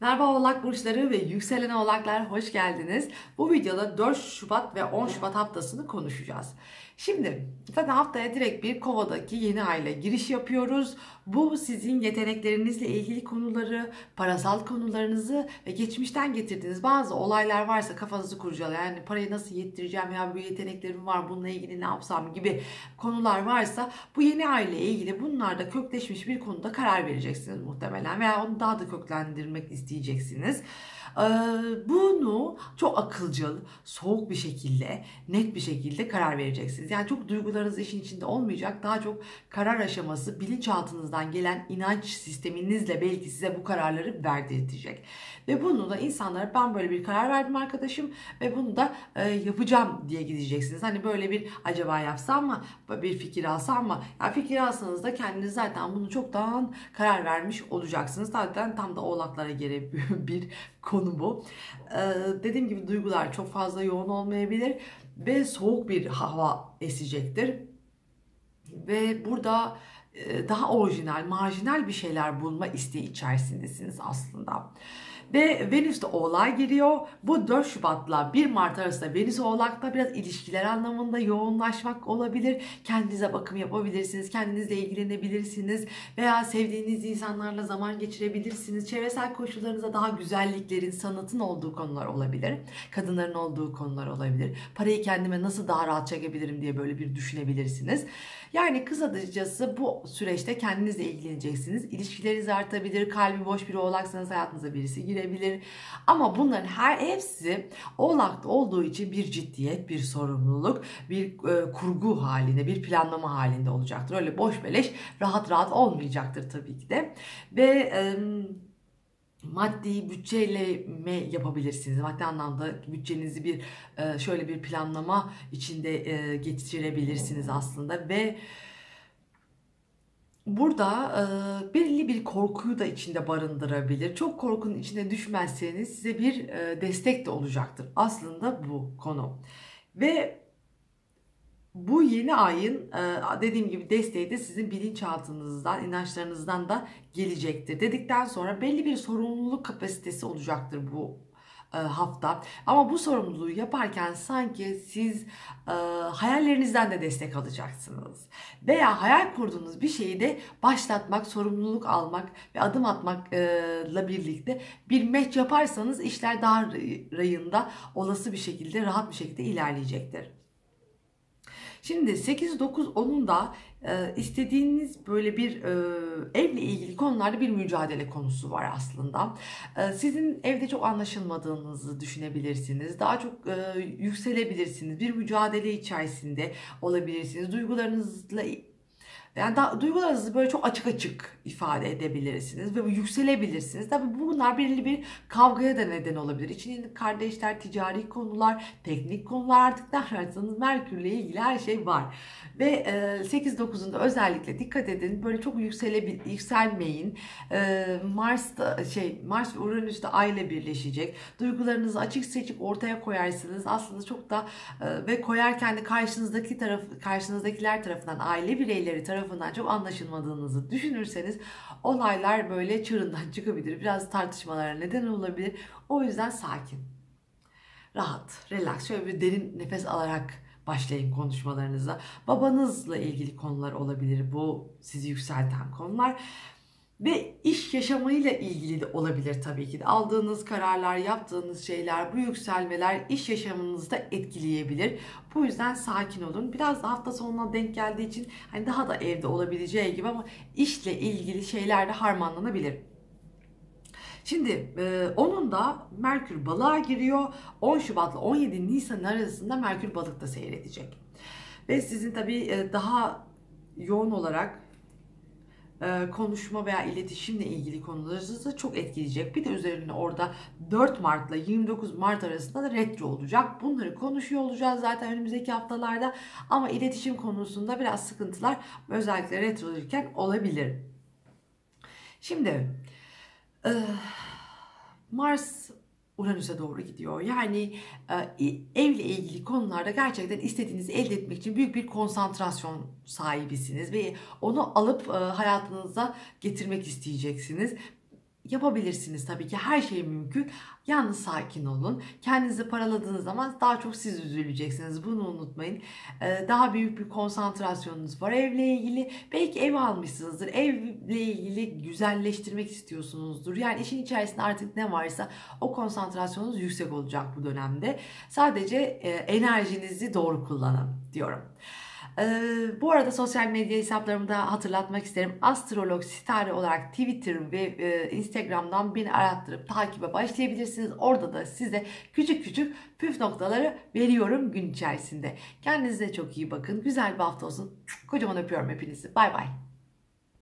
Merhaba Oğlak Burçları ve Yükselen Oğlaklar hoş geldiniz. Bu videoda 4 Şubat ve 10 Şubat haftasını konuşacağız. Şimdi zaten haftaya direkt bir kovadaki yeni ayla giriş yapıyoruz. Bu sizin yeteneklerinizle ilgili konuları, parasal konularınızı ve geçmişten getirdiğiniz bazı olaylar varsa kafanızı kurcalayan yani parayı nasıl yettireceğim ya bu yeteneklerim var bununla ilgili ne yapsam gibi konular varsa bu yeni ay ile ilgili bunlarda kökleşmiş bir konuda karar vereceksiniz muhtemelen veya onu daha da köklendirmek isteyeceksiniz. Ee, bunu çok akılcıl, soğuk bir şekilde, net bir şekilde karar vereceksiniz. Yani çok duygularınız işin içinde olmayacak. Daha çok karar aşaması bilinçaltınızdan gelen inanç sisteminizle belki size bu kararları verdirtecek. Ve bunu da insanlara ben böyle bir karar verdim arkadaşım ve bunu da e, yapacağım diye gideceksiniz. Hani böyle bir acaba yapsam mı, bir fikir alsam mı? Yani fikir alsanız da kendiniz zaten bunu çoktan karar vermiş olacaksınız. Zaten tam da oğlaklara göre bir konu bu. Ee, dediğim gibi duygular çok fazla yoğun olmayabilir ve soğuk bir hava esecektir. Ve burada daha orijinal, marjinal bir şeyler bulma isteği içerisindesiniz aslında. Ve Venüs de Oğlak'a giriyor. Bu 4 Şubat'la 1 Mart arasında Venüs Oğlak'ta biraz ilişkiler anlamında yoğunlaşmak olabilir. Kendinize bakım yapabilirsiniz. Kendinizle ilgilenebilirsiniz. Veya sevdiğiniz insanlarla zaman geçirebilirsiniz. Çevresel koşullarınızda daha güzelliklerin, sanatın olduğu konular olabilir. Kadınların olduğu konular olabilir. Parayı kendime nasıl daha rahat çekebilirim diye böyle bir düşünebilirsiniz. Yani kısacası bu süreçte kendinizle ilgileneceksiniz. İlişkileriniz artabilir. Kalbi boş bir oğlaksanız hayatınıza birisi girebilir. Ama bunların her hepsi oğlakta olduğu için bir ciddiyet, bir sorumluluk, bir e, kurgu halinde, bir planlama halinde olacaktır. Öyle boş beleş rahat rahat olmayacaktır tabii ki de. Ve e, maddi bütçeyle mi yapabilirsiniz? Maddi anlamda bütçenizi bir e, şöyle bir planlama içinde e, geçirebilirsiniz aslında ve burada e, belli bir korkuyu da içinde barındırabilir. Çok korkunun içine düşmezseniz size bir destek de olacaktır. Aslında bu konu. Ve bu yeni ayın e, dediğim gibi desteği de sizin bilinçaltınızdan, inançlarınızdan da gelecektir. Dedikten sonra belli bir sorumluluk kapasitesi olacaktır bu e, hafta. Ama bu sorumluluğu yaparken sanki siz e, hayallerinizden de destek alacaksınız. Veya hayal kurduğunuz bir şeyi de başlatmak, sorumluluk almak ve adım atmakla birlikte bir meç yaparsanız işler daha rayında olası bir şekilde, rahat bir şekilde ilerleyecektir. Şimdi 8, 9, 10'un da e, istediğiniz böyle bir e, evle ilgili konularda bir mücadele konusu var aslında. E, sizin evde çok anlaşılmadığınızı düşünebilirsiniz. Daha çok e, yükselebilirsiniz. Bir mücadele içerisinde olabilirsiniz. Duygularınızla yani da, duygularınızı böyle çok açık açık ifade edebilirsiniz ve yükselebilirsiniz. Tabi bunlar belirli bir kavgaya da neden olabilir. İçinde kardeşler, ticari konular, teknik konular artık ne ararsanız Merkür'le ilgili her şey var. Ve 8-9'unda özellikle dikkat edin böyle çok yüksele, yükselmeyin. Mars da şey Mars ve Uranüs de Ay ile birleşecek. Duygularınızı açık seçik ortaya koyarsınız. Aslında çok da ve koyarken de karşınızdaki taraf karşınızdakiler tarafından aile bireyleri tarafından çok anlaşılmadığınızı düşünürseniz olaylar böyle çığırından çıkabilir. Biraz tartışmalara neden olabilir. O yüzden sakin. Rahat, relax. Şöyle bir derin nefes alarak başlayın konuşmalarınıza. Babanızla ilgili konular olabilir. Bu sizi yükselten konular. Ve iş yaşamıyla ilgili de olabilir tabii ki de. Aldığınız kararlar, yaptığınız şeyler, bu yükselmeler iş yaşamınızda etkileyebilir. Bu yüzden sakin olun. Biraz da hafta sonuna denk geldiği için hani daha da evde olabileceği gibi ama işle ilgili şeyler de harmanlanabilir. Şimdi e, onun da Merkür balığa giriyor. 10 Şubat ile 17 Nisan arasında Merkür balıkta seyredecek. Ve sizin tabii e, daha yoğun olarak konuşma veya iletişimle ilgili konularınızı çok etkileyecek. Bir de üzerine orada 4 Mart ile 29 Mart arasında da retro olacak. Bunları konuşuyor olacağız zaten önümüzdeki haftalarda. Ama iletişim konusunda biraz sıkıntılar özellikle retro olabilir. Şimdi Mars Uranüs'e doğru gidiyor. Yani e, evle ilgili konularda gerçekten istediğinizi elde etmek için büyük bir konsantrasyon sahibisiniz ve onu alıp e, hayatınıza getirmek isteyeceksiniz. Yapabilirsiniz tabii ki her şey mümkün. Yalnız sakin olun. Kendinizi paraladığınız zaman daha çok siz üzüleceksiniz. Bunu unutmayın. Ee, daha büyük bir konsantrasyonunuz var evle ilgili. Belki ev almışsınızdır. Evle ilgili güzelleştirmek istiyorsunuzdur. Yani işin içerisinde artık ne varsa o konsantrasyonunuz yüksek olacak bu dönemde. Sadece e, enerjinizi doğru kullanın diyorum. Ee, bu arada sosyal medya hesaplarımı da hatırlatmak isterim. Astrolog Sitare olarak Twitter ve e, Instagram'dan beni arattırıp takibe başlayabilirsiniz. Orada da size küçük küçük püf noktaları veriyorum gün içerisinde. Kendinize çok iyi bakın. Güzel bir hafta olsun. Kocaman öpüyorum hepinizi. Bay bay.